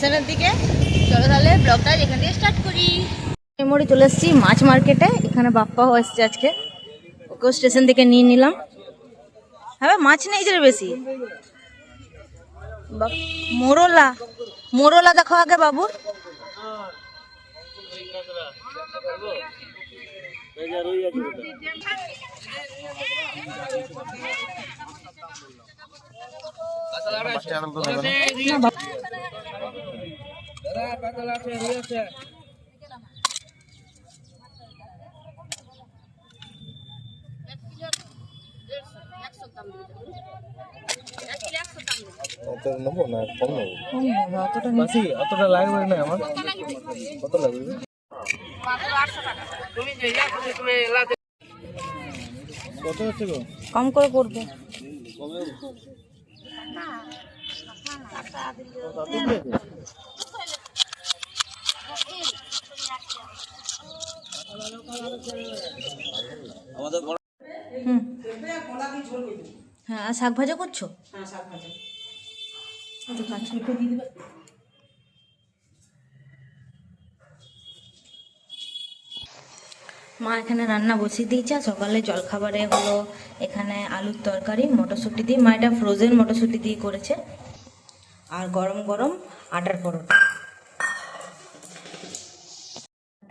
স্টেশনের দিকে। চলো তাহলে ব্লগটা এখান থেকে স্টার্ট করি। মেমোরি চলে এসেছি মাছ মার্কেটে। এখানে বাপ্পাও এসছে আজকে। ওকেও স্টেশন থেকে নিয়ে নিলাম। হ্যাঁ মাছ নেই যে বেশি। মোরলা। মোরলা দেখো আগে বাবু। না, বাপ- অত নেব না কম নেব। অতটা। অতটা লাগবে না আমার। কত লাগবে? কত হচ্ছে গো? কম করে করবে হুম হ্যাঁ আর শাক ভাজা করছ? একটু কাছে রেখে দিয়ে দিবে। মা এখানে রান্না বসিয়ে দিয়েছে আর সকালে জলখাবারে হলো এখানে আলুর তরকারি মটরশুঁটি দিয়ে। মা এটা ফ্রোজেন মটরশুঁটি দিয়ে করেছে। আর গরম গরম আটার পরোটা।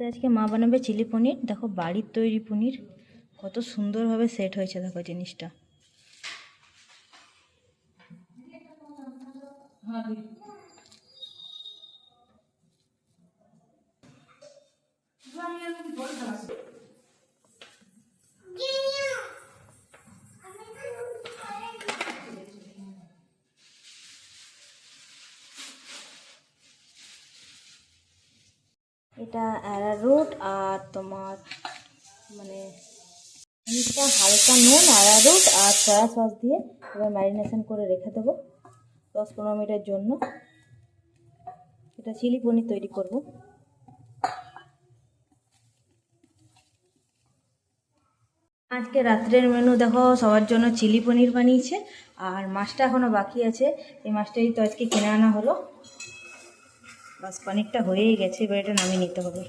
আজকে মা বানাবে চিলি পনির। দেখো বাড়ির তৈরি পনির। কত সুন্দরভাবে সেট হয়েছে দেখো জিনিসটা। এটা অ্যারারুট আর তোমার মানে হালকা নুন অ্যারারুট আর সয়া সস দিয়ে এবার ম্যারিনেশন করে রেখে দেবো। দশ পনেরো মিনিটের জন্য এটা চিলি পনির তৈরি করব। আজকে রাত্রের মেনু দেখো, সবার জন্য চিলি পনির বানিয়েছে, আর মাছটা এখনও বাকি আছে। এই মাছটাই তো আজকে কিনে আনা হলো। বাস, পনিরটা হয়েই গেছে, এবার এটা নামিয়ে নিতে হবে।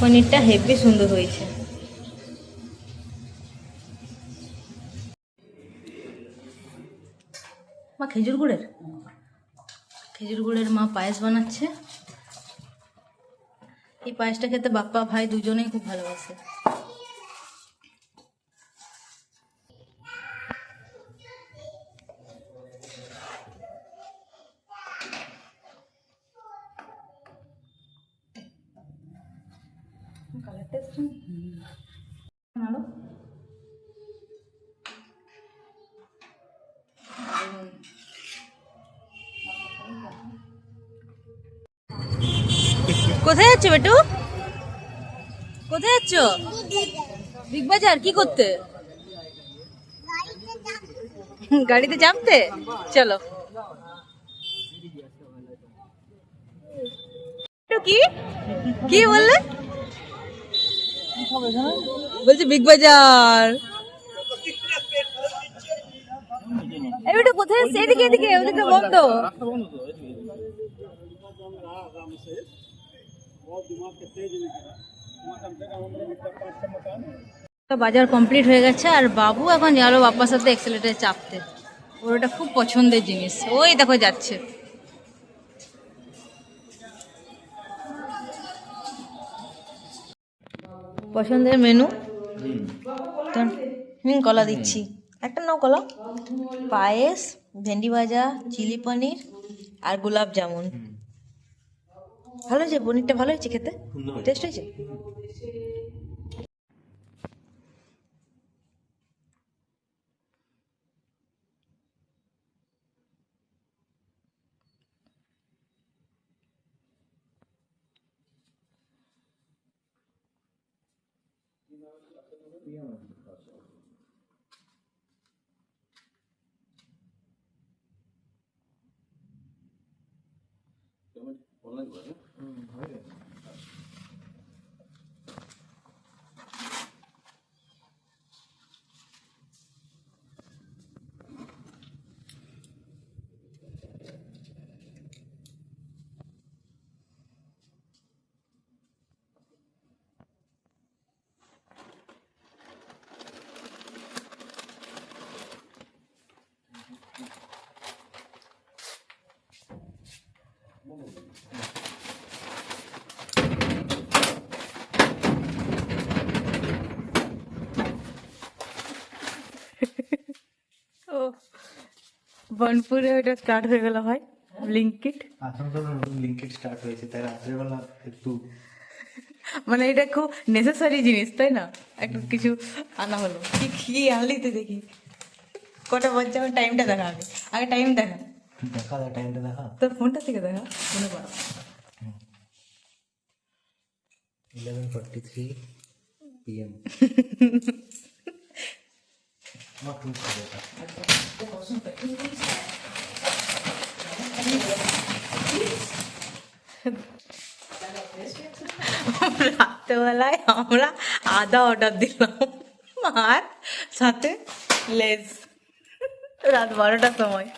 পনিরটা হেভি সুন্দর হয়েছে। মা, খেজুর গুড়ের? খেজুর গুড়ের মা পায়েস বানাচ্ছে। এই পায়েসটা খেতে বাপ্পা ভাই দুজনেই খুব ভালোবাসে। কোথায় যাচ্ছ বেটু? কোথায় যাচ্ছ? বিগ বাজার কি করতে? গাড়িতে চাপতে চলো। কি? কি বললে? বলছি বিগ বাজার কোথায় এসছে? এদিকে এদিকে ওদিকে বন্ধ। বাজার কমপ্লিট হয়ে গেছে আর বাবু এখন গেল বাপ্পার সাথে এক্সেলেটারে চাপতে। ওর ওটা খুব পছন্দের জিনিস। ওই দেখো যাচ্ছে। পছন্দের মেনু হুম। কলা দিচ্ছি। একটা নাও কলা। পায়েস ভেন্ডি ভাজা চিলি পনির আর গোলাপ জামুন। ভালো হয়েছে? পনিরটা ভালো হয়েছে খেতে? টেস্ট হয়েছে? 不用了，ơn. 嗯，可以。বনপুরে ওটা স্টার্ট হয়ে গেল ভাই ব্লিঙ্কিট এখন তো নতুন লিঙ্কেড স্টার্ট হয়েছে তাই রাত্রেবেলা একটু মানে এটা খুব নেসেসারি জিনিস তাই না? একটু কিছু আনা হলো। কি কি আনলি তুই দেখি। কটা বাজছে আমার টাইমটা দেখা আগে। আগে টাইম দেখা। দেখা যায় টাইমটা দেখা। তোর ফোনটা থেকে দেখা মনে করো ইলেভেন ফর্টি থ্রি পিএম আমার খুব ভালো এটা। রাত্রেবেলায় আমরা আদা অর্ডার দিলাম আর সাথে লেজ রাত বারোটার সময়।